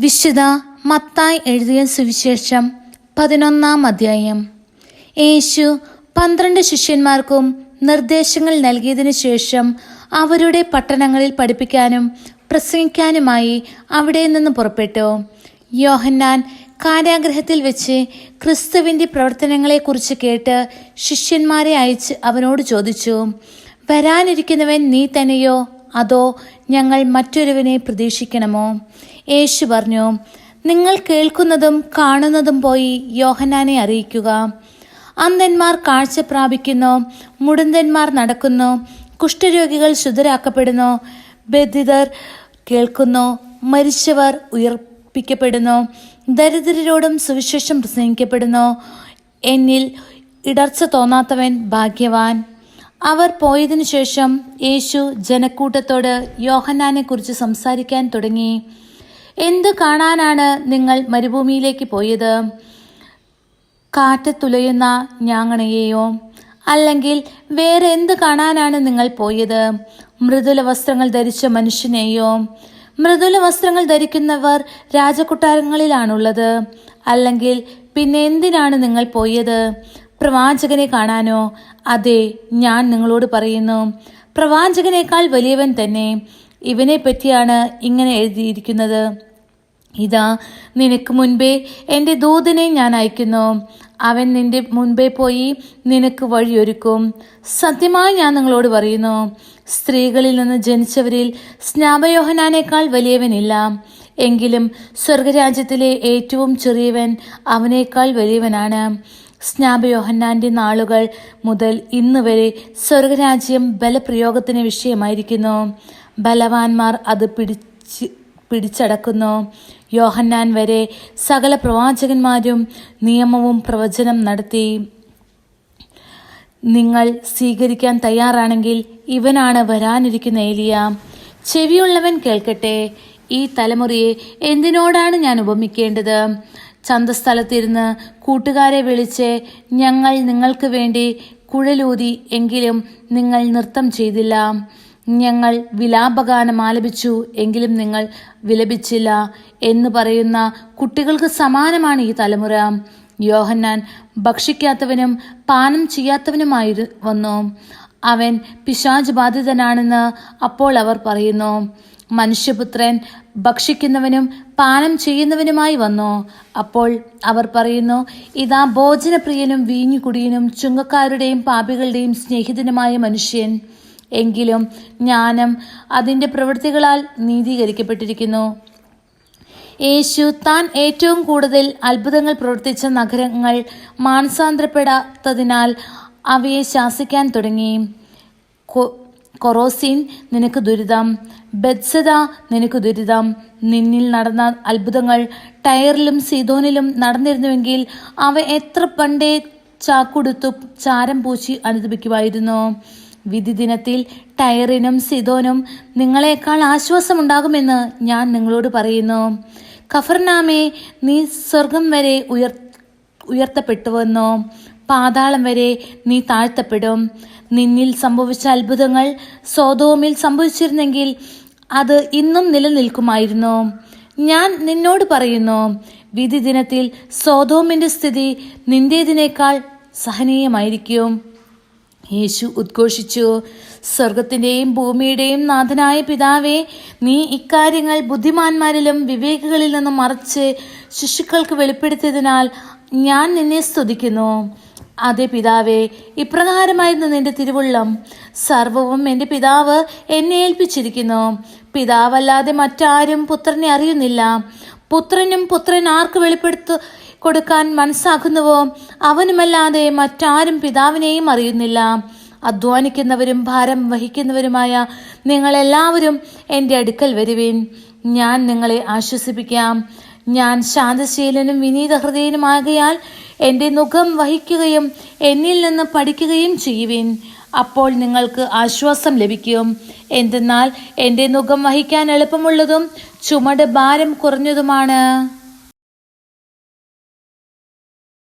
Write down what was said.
വിശുദ്ധ മത്തായി എഴുതിയ സുവിശേഷം പതിനൊന്നാം അധ്യായം. യേശു പന്ത്രണ്ട് ശിഷ്യന്മാർക്കും നിർദ്ദേശങ്ങൾ നൽകിയതിനു ശേഷം അവരുടെ പട്ടണങ്ങളിൽ പഠിപ്പിക്കാനും പ്രസംഗിക്കാനുമായി അവിടെ നിന്ന് പുറപ്പെട്ടു. യോഹന്നാൻ കാരാഗ്രഹത്തിൽ വെച്ച് ക്രിസ്തുവിന്റെ പ്രവർത്തനങ്ങളെക്കുറിച്ച് കേട്ട് ശിഷ്യന്മാരെ അയച്ച് അവനോട് ചോദിച്ചു വരാനിരിക്കുന്നവൻ നീ തന്നെയോ? അതോ ഞങ്ങൾ മറ്റൊരുവനെ പ്രതീക്ഷിക്കണമോ? യേശു പറഞ്ഞു നിങ്ങൾ കേൾക്കുന്നതും കാണുന്നതും പോയി യോഹനാനെ അറിയിക്കുക. അന്ധന്മാർ കാഴ്ച പ്രാപിക്കുന്നു മുടന്തന്മാർ നടക്കുന്നു കുഷ്ഠരോഗികൾ ശുദ്ധരാക്കപ്പെടുന്നു ബധിതർ കേൾക്കുന്നു മരിച്ചവർ ഉയർപ്പിക്കപ്പെടുന്നു ദരിദ്രരോടും സുവിശേഷം പ്രസംഗിക്കപ്പെടുന്നു. എന്നിൽ ഇടർച്ച തോന്നാത്തവൻ ഭാഗ്യവാൻ. അവർ പോയതിനു ശേഷം യേശു ജനക്കൂട്ടത്തോട് യോഹന്നാനെ കുറിച്ച് സംസാരിക്കാൻ തുടങ്ങി. എന്ത് കാണാനാണ് നിങ്ങൾ മരുഭൂമിയിലേക്ക് പോയത്? കാറ്റ് തുലയുന്ന ഞാങ്ങണയെയോ? അല്ലെങ്കിൽ വേറെ എന്ത് കാണാനാണ് നിങ്ങൾ പോയത്? മൃദുല വസ്ത്രങ്ങൾ ധരിച്ച മനുഷ്യനെയോ? മൃദുല വസ്ത്രങ്ങൾ ധരിക്കുന്നവർ രാജകൊട്ടാരങ്ങളിലാണുള്ളത്. അല്ലെങ്കിൽ പിന്നെ എന്തിനാണ് നിങ്ങൾ പോയത്? പ്രവാചകനെ കാണാനോ? അതെ ഞാൻ നിങ്ങളോട് പറയുന്നു പ്രവാചകനേക്കാൾ വലിയവൻ തന്നെ. ഇവനെ പറ്റിയാണ് ഇങ്ങനെ എഴുതിയിരിക്കുന്നത്. ഇതാ നിനക്ക് മുൻപേ എന്റെ ദൂതനെ ഞാൻ അയക്കുന്നു. അവൻ നിന്റെ മുൻപേ പോയി നിനക്ക് വഴിയൊരുക്കും. സത്യമായി ഞാൻ നിങ്ങളോട് പറയുന്നു സ്ത്രീകളിൽ നിന്ന് ജനിച്ചവരിൽ സ്നാപയോഹനാനേക്കാൾ വലിയവനില്ല. എങ്കിലും സ്വർഗരാജ്യത്തിലെ ഏറ്റവും ചെറിയവൻ അവനേക്കാൾ വലിയവനാണ്. സ്നാപയോഹന്നാന്റെ നാളുകൾ മുതൽ ഇന്ന് വരെ സ്വർഗരാജ്യം ബലപ്രയോഗത്തിന് വിഷയമായിരിക്കുന്നു. ബലവാന്മാർ അത് പിടിച്ച് പിടിച്ചടക്കുന്നു. യോഹന്നാൻ വരെ സകല പ്രവാചകന്മാരും നിയമവും പ്രവചനം നടത്തി. നിങ്ങൾ സ്വീകരിക്കാൻ തയ്യാറാണെങ്കിൽ ഇവനാണ് വരാനിരിക്കുന്ന ഏലിയ. ചെവിയുള്ളവൻ കേൾക്കട്ടെ. ഈ തലമുറയെ എന്തിനോടാണ് ഞാൻ ഉപമിക്കേണ്ടത്? ചന്തസ്ഥലത്തിരുന്ന് കൂട്ടുകാരെ വിളിച്ച് ഞങ്ങൾ നിങ്ങൾക്ക് വേണ്ടി കുഴലൂതി എങ്കിലും നിങ്ങൾ നൃത്തം ചെയ്തില്ല. ഞങ്ങൾ വിലാപഗാനം ആലപിച്ചു എങ്കിലും നിങ്ങൾ വിലപിച്ചില്ല എന്ന് പറയുന്ന കുട്ടികൾക്ക് സമാനമാണ് ഈ തലമുറ. യോഹന്നാൻ ഭക്ഷിക്കാത്തവനും പാനം ചെയ്യാത്തവനുമായി വന്നു. അവൻ പിശാജ് ബാധിതനാണെന്ന് അപ്പോൾ അവർ പറയുന്നു. മനുഷ്യപുത്രൻ ഭക്ഷിക്കുന്നവനും പാനം ചെയ്യുന്നവനുമായി വന്നു. അപ്പോൾ അവർ പറയുന്നു ഇതാ ഭോജനപ്രിയനും വീഞ്ഞുകുടിയനും ചുങ്കക്കാരുടെയും പാപികളുടെയും സ്നേഹിതനുമായ മനുഷ്യൻ. എങ്കിലും ജ്ഞാനം അതിന്റെ പ്രവൃത്തികളാൽ നീതീകരിക്കപ്പെട്ടിരിക്കുന്നു. യേശു താൻ ഏറ്റവും കൂടുതൽ അത്ഭുതങ്ങൾ പ്രവർത്തിച്ച നഗരങ്ങൾ മാനസാന്തരപ്പെടാത്തതിനാൽ അവയെ ശാസിക്കാൻ തുടങ്ങി. കൊറോസീൻ നിനക്ക് ദുരിതം. ബെത്സദ നിനക്ക് ദുരിതം. നിന്നിൽ നടന്ന അത്ഭുതങ്ങൾ ടയറിലും സീതോനിലും നടന്നിരുന്നുവെങ്കിൽ അവ എത്ര പണ്ടേ ചാക്കുടുത്തു ചാരം പൂശി അനുദപിക്കുമായിരുന്നു. വിധി ദിനത്തിൽ ടയറിനും സിതോനും നിങ്ങളെക്കാൾ ആശ്വാസമുണ്ടാകുമെന്ന് ഞാൻ നിങ്ങളോട് പറയുന്നു. കഫർനാമേ നീ സ്വർഗം വരെ ഉയർ ഉയർത്തപ്പെട്ടുവെന്നോ? പാതാളം വരെ നീ താഴ്ത്തപ്പെടും. നിന്നിൽ സംഭവിച്ച അത്ഭുതങ്ങൾ സ്വതോമിൽ സംഭവിച്ചിരുന്നെങ്കിൽ അത് ഇന്നും നിലനിൽക്കുമായിരുന്നു. ഞാൻ നിന്നോട് പറയുന്നു വിധി ദിനത്തിൽ സ്വതോമിന്റെ സ്ഥിതി നിന്റേതിനേക്കാൾ സഹനീയമായിരിക്കും. യേശു ഉദ്ഘോഷിച്ചു സ്വർഗത്തിന്റെയും ഭൂമിയുടെയും നാഥനായ പിതാവേ നീ ഇക്കാര്യങ്ങൾ ബുദ്ധിമാന്മാരിലും വിവേകികളിൽ നിന്നും മറച്ച് ശിശുക്കൾക്ക് വെളിപ്പെടുത്തിയതിനാൽ ഞാൻ നിന്നെ സ്തുതിക്കുന്നു. അതെ പിതാവേ ഇപ്രകാരമായിരുന്നു നിന്റെ തിരുവുള്ളം. സർവവും എന്റെ പിതാവ് എന്നെ ഏൽപ്പിച്ചിരിക്കുന്നു. പിതാവല്ലാതെ മറ്റാരും പുത്രനെ അറിയുന്നില്ല. പുത്രനും പുത്രൻ ആർക്ക് വെളിപ്പെടുത്തു കൊടുക്കാൻ മനസ്സാക്കുന്നുവോ അവനുമല്ലാതെ മറ്റാരും പിതാവിനെയും അറിയുന്നില്ല. അധ്വാനിക്കുന്നവരും ഭാരം വഹിക്കുന്നവരുമായ നിങ്ങളെല്ലാവരും എന്റെ അടുക്കൽ വരുവിൻ. ഞാൻ നിങ്ങളെ ആശ്വസിപ്പിക്കാം. ഞാൻ ശാന്തശീലനും വിനീത ഹൃദയനുമാകയാൽ എന്റെ മുഖം വഹിക്കുകയും എന്നിൽ നിന്ന് പഠിക്കുകയും ചെയ്യുവിൻ. അപ്പോൾ നിങ്ങൾക്ക് ആശ്വാസം ലഭിക്കും. എന്തെന്നാൽ എന്റെ മുഖം വഹിക്കാൻ എളുപ്പമുള്ളതും ചുമട് ഭാരം കുറഞ്ഞതുമാണ്.